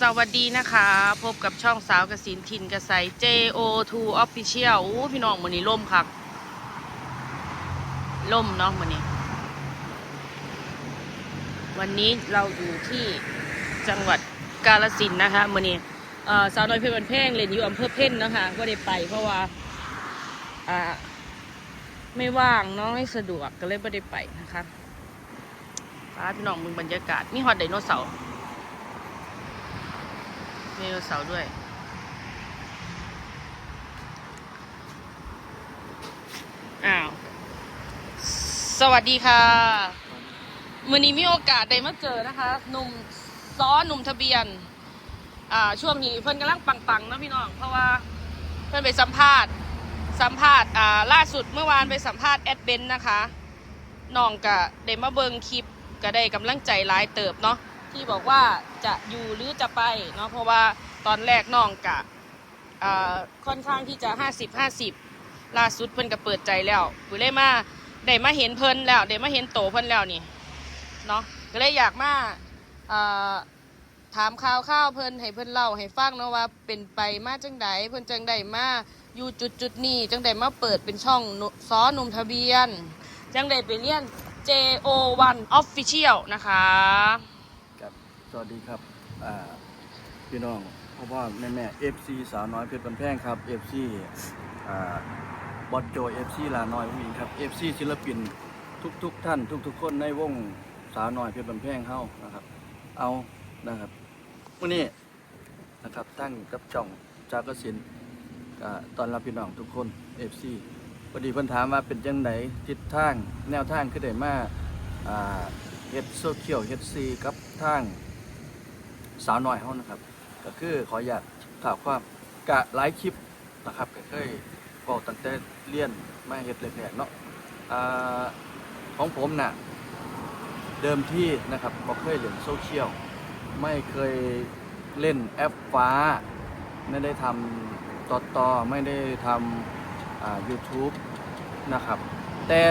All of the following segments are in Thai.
สวัสดีนะคะ พบกับช่องสาวกสินทินกระใส JO2 Official อู้พี่น้องมือนี้ล่มคักล่มเนาะมือนี้ วันนี้เราอยู่ที่จังหวัดกาลสินนะคะมือนี้เอ่อสาวน้อยเพชรบันเพ่งเรียนอยู่อำเภอเพ่นนะคะก็ได้ไปเพราะว่าไม่ว่างเนาะไม่สะดวกก็เลยไม่ได้ไปนะคะป้าพี่น้องมึงบรรยากาศมีฮอตไดโนเสาร์ มีไดโนเสาร์ด้วย อ้าว สวัสดีค่ะมือนี้มีโอกาสได้มาเจอนะคะหนุ่มซ้อหนุ่มทะเบียน อ่าช่วงนี้เพิ่นกำลังปังๆนะพี่น้อง เพราะว่าเพิ่นไปสัมภาษณ์ สัมภาษณ์ อ่า ล่าสุดเมื่อวานไปสัมภาษณ์แอดเบนนะคะน้องกะได้มาเบิงคลิปก็ได้กำลังใจหลายเติบเนาะ ที่บอกว่าจะอยู่หรือจะไปเนาะเพราะว่าตอนแรกน้องกะค่อนข้างที่จะ 50 50ล่าสุดเพิ่นก็เปิดใจแล้วกูเลยมาได้มาเห็นเพิ่นแล้วได้มาเห็นโตเพิ่นแล้วนี่เนาะก็เลยอยากมาถามข่าวข้าวเพิ่นให้เพิ่นเล่าให้ฟังเนาะว่าเป็นไปมาจังใดเพิ่นจังใดมาอยู่จุดจุดนี้จังใดมาเปิดเป็นช่องซ้อหนุ่มทะเบียน จังใดไปเรียน JO1 Official นะคะ สวัสดีครับพี่น้องพ่อพ่อแม่แม่เอฟซีสาวน้อยเพชรบันแพงครับเอฟซีอ่าบอสโจเอฟซีลาน้อยผู้หญิงครับเอฟซีศิลปินทุกๆทท่าน ทุกๆคนในวงสาวน้อยเพชรบันแพงเฮานะครับ เอานะครับวันนี้นะครับตั้งกับจ่องจากกสินตอนรับพี่น้องทุกคนเอฟซีพอดีเพิ่นถามว่าเป็นจังไดทิศทางแนวทางคือได้มาอ่าเฮ็ดโซเชียลเฮ็ดซีกับทาง สาวน้อยเฮานะครับ ก็คือขออยากถามความกะหลายคลิปนะครับก็เคยบอกตั้งแต่เรียนมาเฮ็ดแรกๆเนาะอ่าของผมน่ะเดิมที่นะครับบ่เคยเล่นโซเชียลไม่เคยเล่นแอปฟ้า ไม่ได้ทำต่อต่อไม่ได้ทำอ่า YouTube นะครับ แต่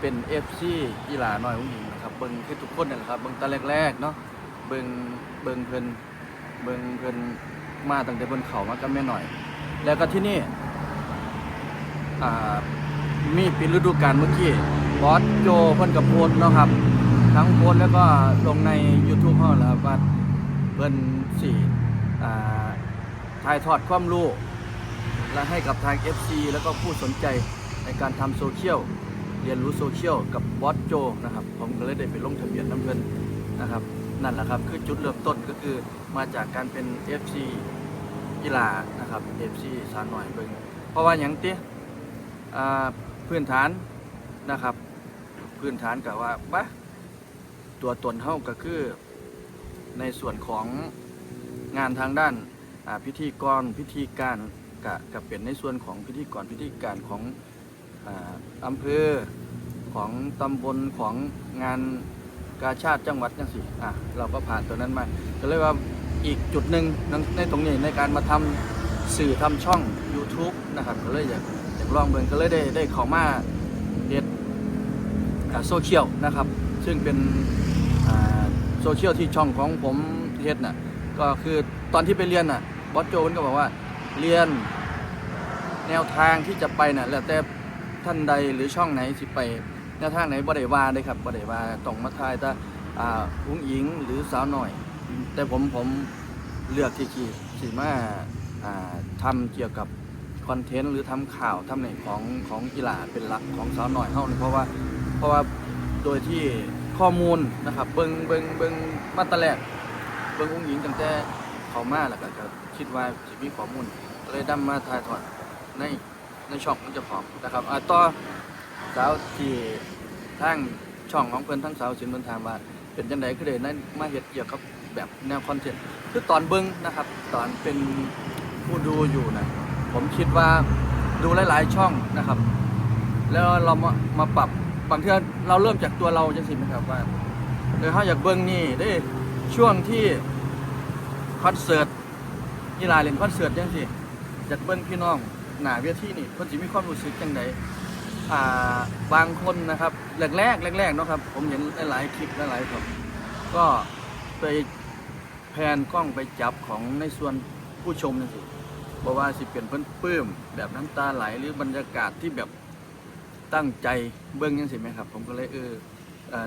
เป็น FC อีหลาน้อยผู้หญิงนะครับเบิ่งคือทุกคนนั่นะครับเบิ่งตาแรกๆเนาะ เบิงเบิงเพิ่นเบิงเพิ่นมาตั้งแต่เพิ่นเขามากับแม่หน่อย แล้วก็ที่นี่อ่ามีปิดฤดูกาลเมื่อกี้บอสโจเพิ่นกับโพสเนาะครับ ทั้งโพสแล้วก็ลงใน YouTube เฮาและครับว่าเพิ่นสิอ่าถ่ายทอดความรู้และให้กับทาง FC แล้วก็ผู้สนใจในการทำโซเชียลเรียนรู้โซเชียลกับบอสโจนะครับ ผมก็เลยได้ไปลงทะเบียนน้ำเงินนะครับ นั่นแหละครับ คือจุดเริ่มต้นก็คือมาจากการเป็น FC กีฬานะครับ FC สารหน่อยเบิงเพราะว่าอย่างเตี้ยพื้นฐานนะครับ พื้นฐานกับว่าปะตัวตนเท่าก็คือในส่วนของงานทางด้านพิธีกรพิธีการกับกับเป็นในส่วนของพิธีกรพิธีการของออำเภอของตำบลของงาน กาชาติจังหวัดจังสิอะเราก็ผ่านตัวนั้นมาก็เลยว่าอีกจุดหนึ่งในตรงนี้ในการมาทำสื่อทำช่อง YouTube นะครับก็เลยอยากอยากลองเบิ่งก็เลยได้ได้เข้ามาเฮ็ดโซเชียลนะครับ ซึ่งเป็นโซเชียลที่ช่องของผมเฮ็ดน่ะก็คือตอนที่ไปเรียนน่ะบอสโจมันก็บอกว่าเรียนแนวทางที่จะไปน่ะแล้วแต่ท่านใดหรือช่องไหนสิไป แนวทางไหนบ่ได้ว่าเลยครับบ่ได้ว่าต้องมาทายแต่อ่าอุ้งอิงหรือสาวหน่อย แต่ผมผมเลือกที่ที่สิมาอ่าทำเกี่ยวกับคอนเทนต์หรือทำข่าวทำในของของกีฬาเป็นหลักของสาวหน่อยเฮานี่เพราะว่าเพราะว่าโดยที่ข้อมูลนะครับเบิงเบิงเบิงมาตะแรกเบิงอุ้งอิงตั้งแต่เขามาแล้วก็ก็คิดว่าสิมีข้อมูลเลยนำมาถ่ายทอดในในช่องของเจ้าของนะครับอ่าต่อ สาวที่ทางช่องของเพื่อนทั้งสาวสินเพิ่นถามว่าเป็นจังได๋คือได้นั้นมาเฮ็ดเกี่ยวกับแบบแนวคอนเทนต์คือตอนเบิ่งนะครับ ตอนเป็นผู้ดูอยู่นะผมคิดว่าดูหลาย ๆ ช่องนะครับ แล้วเรามามาปรับบางเทื่อเราเริ่มจากตัวเราจังซี่นะครับว่าเออเฮาอยากเบิ่งนี่เด้ช่วงที่คอนเสิร์ตกีฬาเล่นคอนเสิร์ตจังซี่อยากเบิ่งพี่น้องหน้าเวทีนี่เพิ่นสิมีความรู้สึกจังได อ่าบางคนนะครับแรกๆแรกๆเนาะครับ ผมเห็นหลายๆคลิปหลายๆครับก็ไปแพนกล้องไปจับของในส่วนผู้ชมนั่นสิเพราะว่าสิเป็นเพิ่นปื้มแบบน้ำตาไหลหรือบรรยากาศที่แบบตั้งใจเบื้องยังสิไหมครับ ผมก็เลยเออ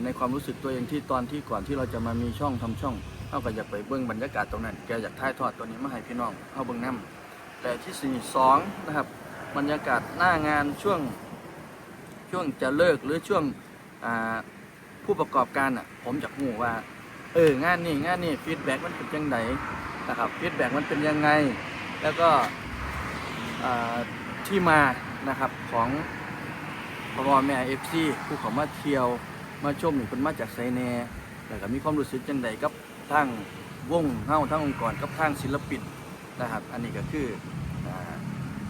ในความรู้สึกตัวเองที่ตอนที่ก่อนที่เราจะมามีช่องทำช่องเขาก็อยากไปเบื้องบรรยากาศตรงนั้น แกอยากถ่ายทอดตัวนี้มาให้พี่น้องเข้าเบื้องน้ำแต่ที่สี่สองนะครับบรรยากาศหน้างานช่วง ช่วงจะเลิกหรือช่วงผู้ประกอบการอะ ผมอยากรู้ว่า เอองานนี้งานนี้ฟีดแบ็กมันเป็นยังไงนะครับฟีดแบ็กมันเป็นยังไง แล้วก็ที่มานะครับของพ่อแม่เอฟซีผู้เขามาเที่ยวมาชมนี่คนมาจากไซแนแล้วก็มีความรู้สึกจังใดกับทางวงเฮาทางองค์กรกับทางศิลปินนะครับ อันนี้ก็คือ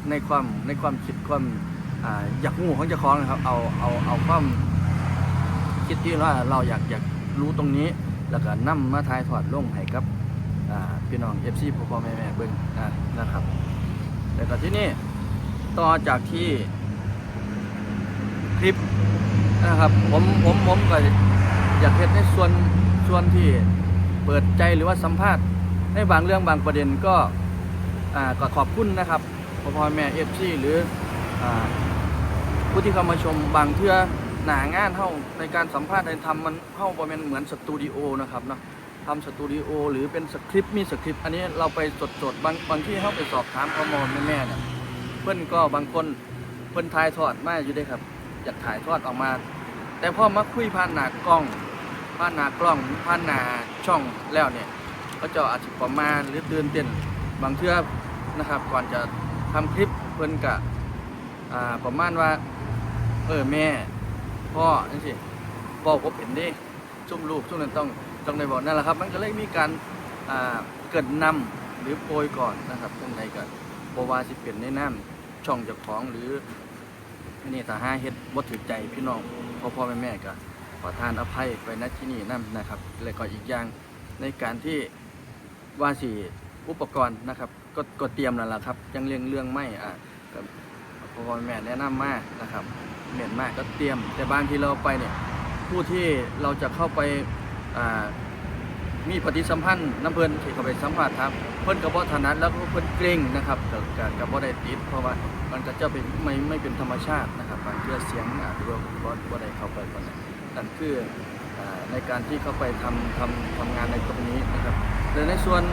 ในความในความคิดความ อยากงูของเจ้าของนะครับ เอาเอาเอาความคิดที่ว่าเราอยากอยากรู้ตรงนี้ แล้วก็นำมาถ่ายทอดลงให้กับพี่น้องเอฟซีพ่อพ่อแม่แม่เบิ่งนะนะครับแล้วก็ที่นี่ต่อจากที่คลิปนะครับผมผมผมก็อยากเห็นในส่วนส่วนที่เปิดใจหรือว่าสัมภาษณ์ในบางเรื่องบางประเด็นก็อ่าก็ขอบคุณนะครับพ่อพ่อแม่เอฟซีหรืออ่า ผู้ที่เข้ามาชมบางเทื่อหนางานเท่าในการสัมภาษณ์ในทำมันเข้าประมาณเหมือนสตูดิโอนะครับเนาะทำสตูดิโอหรือเป็นสคริปต์มีสคริปต์อันนี้เราไปสดๆบางบางที่เข้าไปสอบถามข้อมูลแม่ๆเนี่ยเพื่อนก็บางคนเพื่อนถ่ายทอดมาอยู่ด้วยครับอยากถ่ายทอดออกมา แต่พอมาคุยผ่านหน้ากล้องผ่านหน้ากล้องผ่านหน้าช่องแล้วเนี่ย ก็จะอาจจะประมาณหรือตื่นเต้นบางเทื่อนะครับ ก่อนจะทำคลิปเพื่อนกะอ่าประมาณว่า เออแม่พ่อนี่สิบอกผมเห็นดิซุ่มลูกซุ่มนั้นต้องต้องได้บอกนั่นแหละครับ มันก็เลยมีการอ่าเกิดนำหรือโปรยก่อนนะครับตรงใดก็บว่าสิเป็นในน้ำช่องจ้าของหรือนนี้ถ้าหาเฮ็ดบ่ถือใจพี่น้องพ่อพ่อแม่แม่ก็ขอทานอภัยไปณที่นี่นํนะครับ แล้วก็อีกอย่างในการที่ว่าสิอุปกรณ์นะครับ ก็ก็เตรียมแล้วล่ะครับยังเรื่องเรื่องไม่อะพ่อพ่อแม่แม่แนะนำมากนะครับ เหม็นมากก็เตรียม แต่บางทีเราไปเนี่ยผู้ที่เราจะเข้าไปมีปฏิสัมพันธ์น้ำเพลินที่เข้าไปสัมผัสครับ เพิ่นกับว่าะถนัดแล้วก็เพิ่นเกรงนะครับกับกับกับว่าได้ติดเพราะว่ามันก็จะเป็นไม่ไม่เป็นธรรมชาตินะครับบางเทื่อเสียงอาจจะว่าว่าได้เข้าไปคนนั้นนั่นคืออในการที่เข้าไปทำทำทำงานในตรงนี้นะครับแต่ในส่วน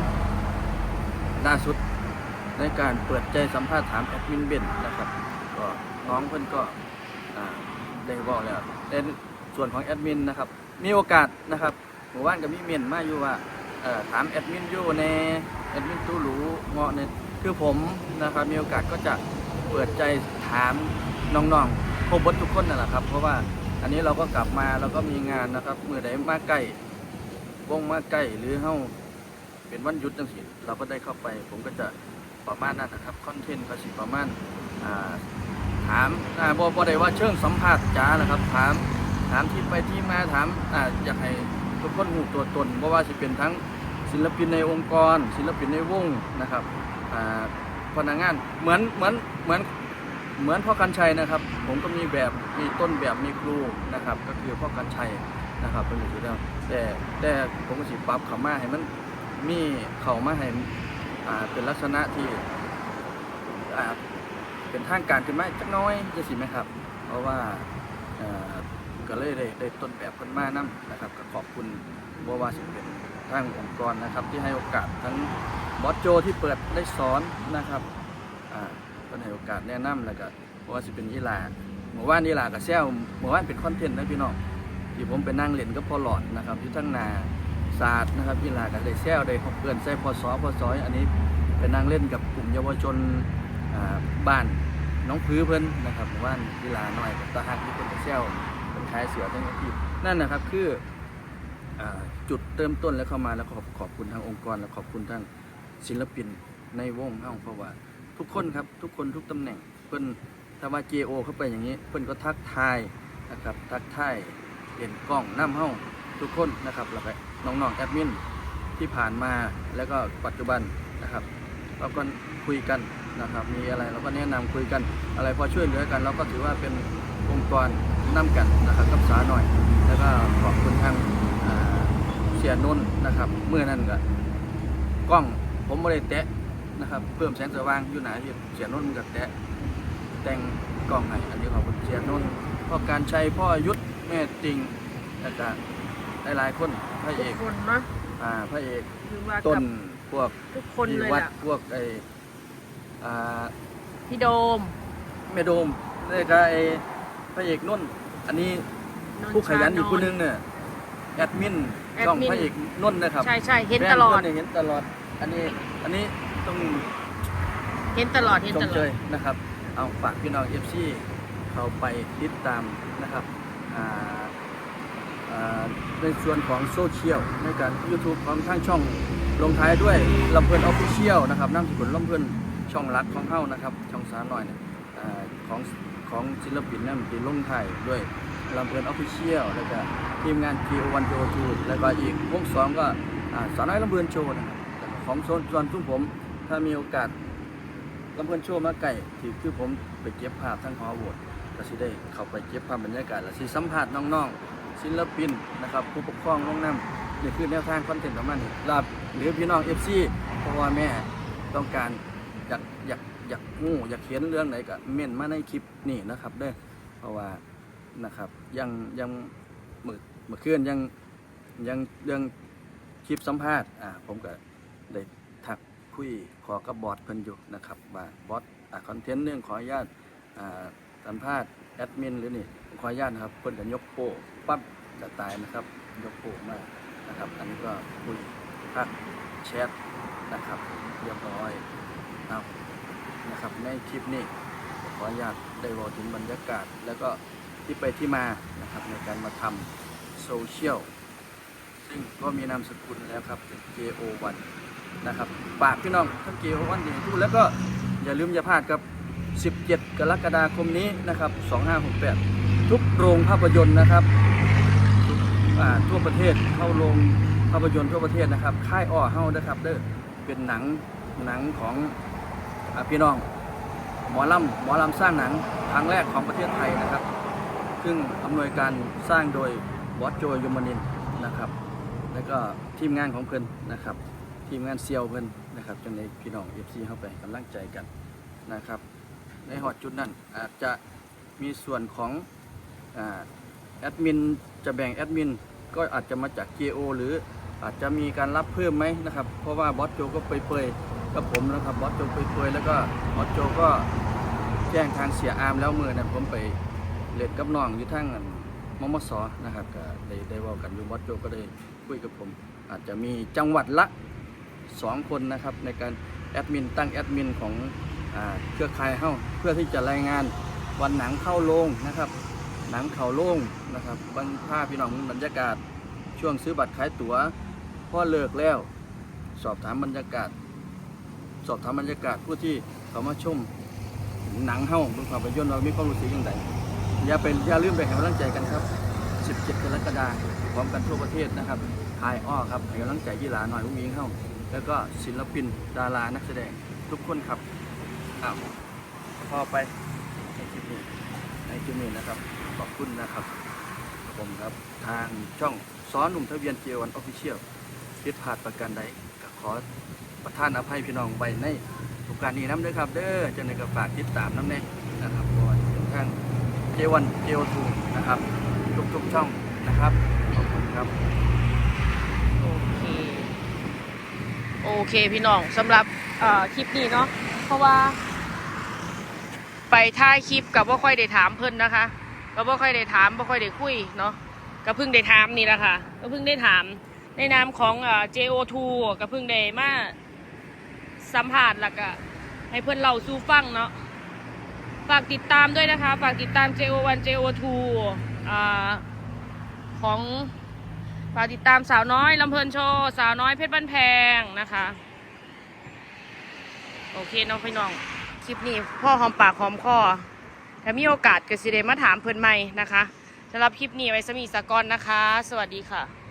ล่าสุดในการเปิดใจสัมภาษณ์ถามแอดมินเบนนะครับก็น้องเพิ่นก็ ได้บอกแล้วในส่วนของแอดมินนะครับ มีโอกาสนะครับหมู่บ้านก็มีเมียนมาอยู่ว่าถามแอดมินอยู่ในแอดมินตู้หรูเงาะเนี่ยคือผมนะครับมีโอกาสก็จะเปิดใจถามน้องๆครบหมดทุกคนนั่นแหละครับ เพราะว่าอันนี้เราก็กลับมาเราก็มีงานนะครับเมื่อใดมาใกล้วงมาใกล้หรือเฮาเป็นวันหยุดจังสิเราก็ได้เข้าไป ผมก็จะประมาณนั้นนะครับคอนเทนต์ก็สิประมาณอ่า ถามอ่าบ่บ่ได้ว่าเชิงสัมภาษณ์จ๋านะครับ ถาม ถามที่ไปที่มาถามอ่าอยากให้ทุกคนหูตัวตนเพราะว่าจะเป็นทั้งศิลปินในองค์กร ศิลปินในวงนะครับอ่าพนักงานเหมือนเหมือนเหมือนเหมือนพ่อกันชัยนะครับ ผมก็มีแบบมีต้นแบบมีครูนะครับ ก็คือพ่อกันชัยนะครับเป็นอยู่ที่แล้วแต่แต่ผมก็สิปรับเขามาให้มันมีเขามาให้อ่าเป็นลักษณะที่อ่า เป็นทางการขึ้นมาจักน้อยจะสิไหมครับ เพราะว่าก็เลยได้ได้ต้นแบบคนมานํนนะครับ ก็ขอบคุณบัวว่าสิเป็นทางองค์กรนะครับ ที่ให้โอกาสทั้งบอสโจที่เปิดได้สอนนะครับอ่าเพิ่นให้โอกาสแนะนำแล้วก็บัวว่าสิเป็นยีหลาเมื่อวานยีหลากับแซวเมื่อวานเป็นคอนเทนต์นะพี่น้องที่ผมไปนั่งเล่นกับพ่อหลอดนะครับที่ทั้งนาศาสตร์นะครับยีหลากับได้แซวได้เพื่อนใส่พอสอพอซอย อันนี้เป็นนั่งเล่นกับกลุ่มเยาวชน บ้านน้องพื้เพิ่นนะครับเมื่านยีหลาหน่อยตาหักที่เป็นไปแซวคนขายเสือทั้งอีกนั่นนะครับคือจุดเริ่มต้นแล้วเข้ามาแล้วขอบขอบคุณทางองค์กร และขอบคุณทางศิลปินในวงเฮ้าเพราะว่า ทุกคนครับทุกคนทุกตำแหน่งเพิ่นถ้าว่า JO เข้าไปอย่างนี้เพิ่นก็ทักทายนะครับทักทายเห็นกล้องน้ำเฮ้าทุกคนนะครับแล้วก็น้องๆแอดมินที่ผ่านมาแล้วก็ปัจจุบันนะครับเราก็คุยกัน นะครับมีอะไรเราก็แนะนำคุยกันอะไรพอช่วยเหลือกัน เราก็ถือว่าเป็นองค์กรน้ำกันนะครับกับสาหน่อย แล้วก็ขอบคุณทางอ่าเสียนุ่นนะครับเมื่อนั้นก็กล้องผมไม่ได้แตะนะครับเพิ่มแสงสว่างอยู่หนาที่เสียนนท์กับแตะแต่งกล้องให้อันนี้ขอบคุณเสียนนท์พ่อการชัยพ่อยุทธแม่ติงแล้วก็หลายๆคนพระเอทุกกคนเนาะอ่าพระเอกคือว่าต้กับนพวกทุกคนเลยวัดล่ะพวกไอ อ่าพี่โดมแม่โดมแล้วก็ไอพระเอกนุ่น อันนี้นนท์ผู้ขยันอีกชาคนนึงเนี่ยแอดมินแอดมินช่องพระเอกนุ่นนะครับใช่ใช่เห็นตลอดแฟนเพื่นเนี่ยเห็นตลอด อันนี้อันนี้ต้องเห็นตลอดเห็นชตมลเชอดยนะครับ เอาฝากพี่น้องเอฟซีเขาไปติดตามนะครับอ่าอ่าในส่วนของโซเชียลในการ YouTube ของทางช่องลงท้ายด้วยลำเพลินออฟฟิเชียลนะครับน้ำสกุลลำเพลิน ช่องรักของเฮ้านะครับ ช่องสาวหน่อยเนี่ยอ่าของของศิลปินนั่นที่ลงไทยด้วยลำเพลินออฟฟิเชียลแล้วก็ทีมงาน G1 J2 แล้วก็อีกวงสองก็สาน้อยลำเพลินโชว์นะครับของโซนส่วนทุ่งผมถ้ามีโอกาสลำเพื่อนโชว์มาไก่ที่คือผมไปเก็บภาพทั้งหอโหวตก็สิได้เข้าไปเก็บภาพบรรยากาศและสิสัมภาษณ์น้องๆ ศิลปินนะครับผู้ปกครองน้องน้ำนี่คือแนวทางคอนเทนต์ประมาณนี้ลาบหรือพี่น้องเอฟซีเพราะว่าแม่ต้องการ อยากอยากงูอยากเขียนเรื่องไหนก็เม่นมาในคลิปนี่นะครับเด้เพราะว่านะครับยังยังมือเมื่อคืนยังยังเรื่องคลิปสัมภาษณ์อ่าผมก็ได้ทักคุยขอกับบอสเพิ่นอยู่นะครับว่าบอสอะคอนเทนต์เรื่องขออนุญาตอ่าสัมภาษณ์แอดมินหรือนี่ขออนุญาตนะครับเพิ่นจะยกโป้ปั๊บจะตายนะครับยกโป้มานะครับ อันนี้ก็คุยพักแชทนะครับเรียบร้อยเอา นะครับ ในคลิปนี้ขออนุญาตได้บอกถึงบรรยากาศ แล้วก็ที่ไปที่มานะครับในการมาทำโซเชียลซึ่งก็มีนามสกุลแล้วครับ JO1 นะครับฝากพี่น้องทั้งเกียววันดีทุกแล้วก็อย่าลืมอย่าพลาดกับ 17 กรกฎาคมนี้นะครับ 2568 ทุกโรงภาพยนตร์นะครับทั่วประเทศเข้าโรงภาพยนตร์ทั่วประเทศนะครับ ค่ายอ้อเฮ้านะครับเด้อเป็นหนังหนังของ พี่น้องหมอลำหมอลำสร้างหนังครั้งแรกของประเทศไทยนะครับ ซึ่งอำนวยการสร้างโดยบอสโจยมนินนะครับ แล้วก็ทีมงานของเพิ่นนะครับ ทีมงานเซียวเพิ่นนะครับจังในพี่น้องเอฟซีเข้าไปกำลังใจกันนะครับ ในหอดจุดนั้นอาจจะมีส่วนของอแอดมินจะแบ่งแอดมินก็อาจจะมาจาก JO หรืออาจจะมีการรับเพิ่มไหมนะครับ เพราะว่าบอสโจก็เปยๆ กับผมนะครับบอสโจเปรยแล้วก็บอสโจก็แจ้งทางเสียอามแล้วมือนั้นผมไปเล่นกับน้องอยู่ทั้งมมสนะครับก็ได้ได้ว่ากันอยู่บอสโจก็ได้คุยกับผม อาจจะมีจังหวัดละ 2 คนนะครับในการแอดมินตั้งแอดมินของเครือข่ายเฮ้าเพื่อที่จะรายงานวันหนังเข้าโรงนะครับ หนังเข้าโรงนะครับบรรพาพี่น้องบรรยากาศช่วงซื้อบัตรขายตั๋วพ่อเลิกแล้ว สอบถามบรรยากาศ สอบถามบรรยากาศผู้ที่เขามาชมหนังเฮ้าบนภาพยนตร์เรามีความรู้สึกอย่างไรอย่าเป็นอย่าลืมไปให้กำลังใจกันครับ 17 กรกฎาคมพร้อมกันทั่วประเทศนะครับทายอ้อครับให้กำลังใจยี่หลาหน่อยพวกนี้เข้าแล้วก็ศิลปินดารานักแสดงทุกคนครับอ้าวพอไปในคลิปนี้ในคลิปนี้นะครับขอบคุณนะครับผมครับทางช่องซ้อนหนุ่มทะเบียนเจวันออฟฟิเชียลผิดพลาดประการใดก็ขอ ประทานอภัยพี่น้องไปในโอกาสนี้น้ำด้วยครับ เด้อจะในกระฝากติดตามน้ำแน่นะครับก่อนถึงทางเจวันเจวทูนะครับ ทุกๆช่องนะครับขอบคุณครับโอเคโอเคพี่น้องสำหรับเอ่อคลิปนี้เนาะเพราะว่า ไปถ่ายคลิปกับว่าค่อยได้ถามเพิ่นนะคะก็บ่ค่อยได้ถามบ่ค่อยได้คุยเนาะก็เพิ่งได้ถามนี่แหละค่ะก็เพิ่งได้ถามในนามของเอ่อ JO2 ก็เพิ่งได้มา สัมภาษณ์แล้วก็ให้เพิ่อนเล่าสู่ฟังเนาะฝากติดตามด้วยนะคะ ฝากติดตาม JO1 JO2 อ่าของฝากติดตามสาวน้อยลำเพลินโชว์สาวน้อยเพชรบ้านแพงนะคะ โอเคน้องพี่น้อง คลิปนี้พ่อหอมปากหอมคอถ้ามีโอกาสก็สิเดมาถามเพิ่อนใหม่นะคะสำหรับคลิปนี้ไว้สมีสากอนนะคะ สวัสดีค่ะ